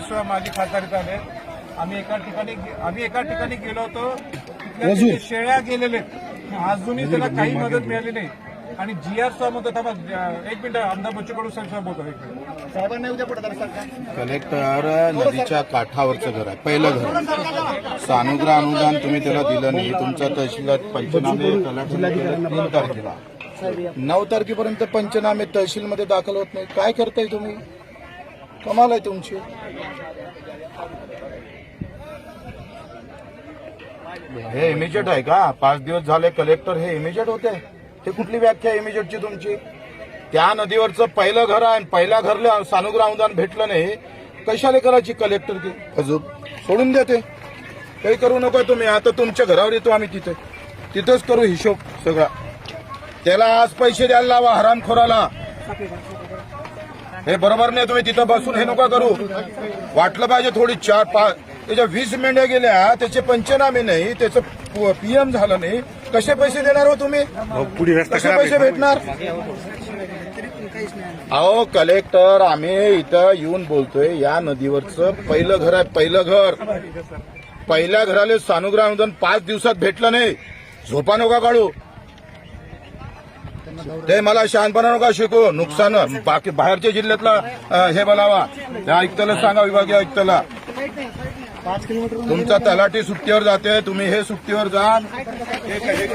सुद्धा माझी खासदारीत आले आम्ही एका ठिकाणी आम्ही एका ठिकाणी गेलो होतो शेळ्या गेलेले अजूनही त्याला काही मदत मिळाली नाही आणि जी आर सुद्धा म्हणतो थांबा एक मिनिट आमदार बच्चू कडू साहेब सुद्धा बोलतो एक मिनिट. साहेबांना उद्या सरकार. कलेक्टर नदीच्या काठावरचं घर आहे पहिलं घर सानुग्रह अनुदान तुम्ही त्याला दिलं नाही तुमचा तहसीलात पंचनामे तीन तारखेला. नऊ तारखेपर्यंत पंचनामे तहसीलमध्ये दाखल होत नाही काय करताय तुम्ही? कमाल आहे तुमची. हे इमिजिएट आहे का? पाच दिवस झाले कलेक्टर हे इमिजिएट होते? हे कुठली व्याख्या आहे इमिजिएटची तुमची? त्या नदीवरचं पहिलं घर आहे आणि पहिल्या घरला सानुग्रह अनुदान भेटलं नाही. कशाला करायची कलेक्टर ती? फजूक सोडून देते काही करू नका तुम्ही. आता तुमच्या घरावर येतो आम्ही तिथे. तिथंच करू हिशोब सगळा. त्याला आज पैसे द्यायला लावा हरामखोराला. हे बरोबर नाही तुम्ही तिथं बसून हे नका करू. वाटलं पाहिजे थोडी चार पाच त्याच्या वीस मेंढ्या गेल्या त्याचे पंचनामे नाही त्याचं पीएम झालं नाही. कसे पैसे देणार हो तुम्ही? कसे पैसे भेटणार? अहो कलेक्टर आम्ही इथं येऊन बोलतोय या नदीवरचं पहिलं घर आहे पहिलं घर. पहिल्या घराले सानुग्रह अनुदान पाच दिवसात भेटलं नाही. झोपा नका काढू. ते मला शहाणपणा नका शिकू. नुकसान बाकी बाहेरच्या जिल्ह्यातला हे बोलावा. त्या आयुक्ताला सांगा विभागीय किलोमीटर तुमचा तलाठी सुट्टीवर जाते तुम्ही हे सुट्टीवर जा हे हे?